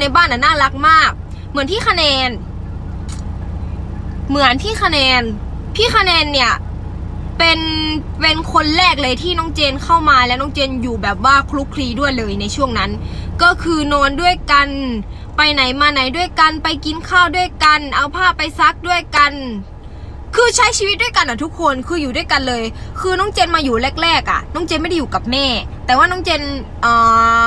ในบ้านน่ะน่ารักมาก เหมือนพี่คะแนน เหมือนพี่คะแนน พี่คะแนนเนี่ย เป็นเป็นคนแรกเลยที่น้องเจนเข้ามาแล้วน้องเจนอยู่แบบว่าคลุกคลีด้วยเลยในช่วงนั้น ก็คือนอนด้วยกัน ไปไหนมาไหนด้วยกันไปกินข้าวด้วยกัน เอาผ้าไปซักด้วยกันคือใช้ชีวิตด้วยกันอะทุกคนคืออยู่ด้วยกันเลย คือน้องเจนมาอยู่แรกๆอะ น้องเจนไม่ได้อยู่กับแม่ แต่ว่าน้องเจนเอ่อ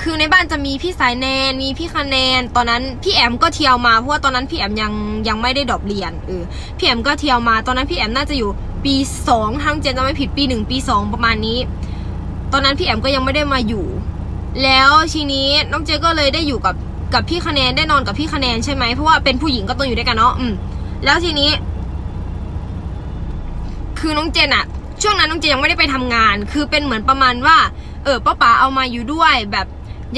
คือในบ้านจะมีพี่สายแนนมีพี่คะแนน ตอนนั้นพี่แอมก็เที่ยวมาเพราะว่าตอนนั้นพี่แอมยังยังไม่ได้ดรอปเรียนเออพี่แอมก็เที่ยวมา ตอนนั้นพี่แอมน่าจะอยู่ปีสองทางเจนจะไม่ผิดปีหนึ่งปีสองประมาณนี้ ตอนนั้นพี่แอมก็ยังไม่ได้มาอยู่ แล้วทีนี้น้องเจก็เลยได้อยู่กับกับพี่คะแนนได้นอนกับพี่คะแนนใช่ไหมเพราะว่าเป็นผู้หญิงก็ต้องอยู่ด้วยกันเนาะอืมแล้วทีนี้ คือน้องเจนอะช่วงนั้นน้องเจนยังไม่ได้ไปทำงาน คือเป็นเหมือนประมาณว่า เออป้าป๋าเอามาอยู่ด้วยแบบ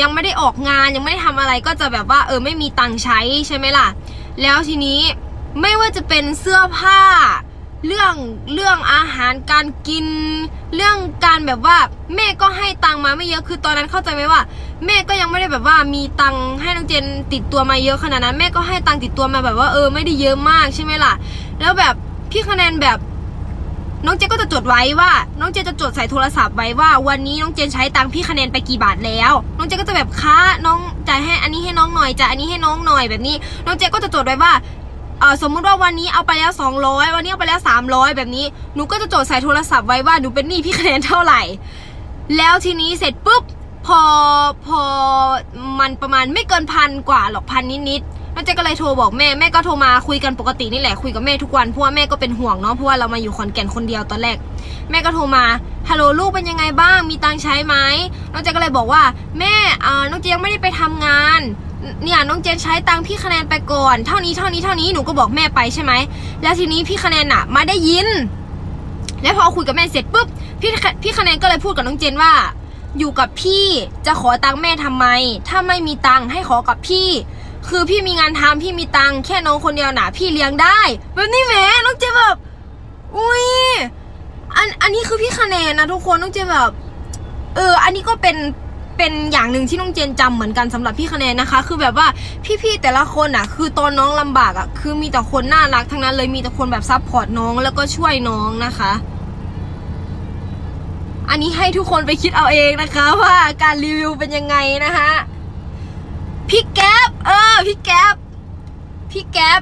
ยังไม่ได้ออกงานยังไม่ได้ทำอะไรก็จะแบบว่าเออไม่มีตังค์ใช้ใช่ไหมล่ะ แล้วทีนี้ไม่ว่าจะเป็นเสื้อผ้า เรื่องเรื่องอาหารการกิน เรื่องการแบบว่าแม่ก็ให้ตังค์มาไม่เยอะคือตอนนั้นเข้าใจไหมว่า แม่ก็ยังไม่ได้แบบว่ามีตังค์ให้น้องเจนติดตัวมาเยอะขนาดนั้น แม่ก็ให้ตังค์ติดตัวมาแบบว่าเออไม่ได้เยอะมากใช่ไหมล่ะ แล้วแบบพี่คะแนนแบบ น้องเจก็จะจดไว้ว่า น้องเจจะจดใส่โทรศัพท์ไว้ว่า วันนี้น้องเจนใช้ตังค์พี่คะแนนไปกี่บาทแล้ว น้องเจก็จะแบบค้าน้องจ่ายให้อันนี้ให้น้องหน่อยจ่ายอันนี้ให้น้องหน่อยแบบนี้ น้องเจก็จะจดไว้ว่าเออสมมุติว่าวันนี้เอาไปแล้ว 200 วันนี้เอาไปแล้ว 300 แบบนี้หนูก็จะจดใส่โทรศัพท์ไว้ว่าหนูเป็นหนี้พี่คะแนนเท่าไหร่ แล้วทีนี้เสร็จปุ๊บ พอพอมันประมาณไม่เกินพันกว่าหรอกพันนิดๆน้องเจนก็เลยโทรบอกแม่แม่ก็โทรมาคุยกันปกตินี่แหละคุยกับแม่ทุกวันเพราะว่าแม่ก็เป็นห่วงเนาะเพราะว่าเรามาอยู่ขอนแก่นคนเดียวตอนแรก แม่ก็โทรมาฮัลโหลลูกเป็นยังไงบ้างมีตังค์ใช้ไหมน้องเจนก็เลยบอกว่า แม่เอ่อน้องเจนยังไม่ได้ไปทำงานเนี่ยน้องเจนใช้ตังพี่คะแนนไปก่อน เท่านี้เท่านี้เท่านี้หนูก็บอกแม่ไปใช่ไหมแล้วทีนี้พี่คะแนนอะมาได้ยิน แล้วพอคุยกับแม่เสร็จปุ๊บพี่พี่คะแนนก็เลยพูดกับน้องเจนว่า อยู่กับพี่จะขอตังค์แม่ทำไม ถ้าไม่มีตังค์ให้ขอกับพี่ คือพี่มีงานทำพี่มีตังค์แค่น้องคนเดียวหน่ะพี่เลี้ยงได้แบบนี้แหมน้องเจแบบอุ้ยอันอันนี้คือพี่คะแนนนะทุกคนน้องเจแบบ เออ อันนี้ก็เป็นเป็นอย่างหนึ่งที่น้องเจนจำเหมือนกันสำหรับพี่คะแนนนะคะ คือแบบว่าพี่ๆแต่ละคนอะ คือตอนน้องลำบากอะ คือมีแต่คนน่ารักทั้งนั้นเลยมีแต่คนแบบซัพพอร์ตน้องแล้วก็ช่วยน้องนะคะ อันนี้ให้ทุกคนไปคิดเอาเองนะคะว่าการรีวิวเป็นยังไงนะคะพี่แก๊ปเออพี่แก๊ปพี่แก๊ป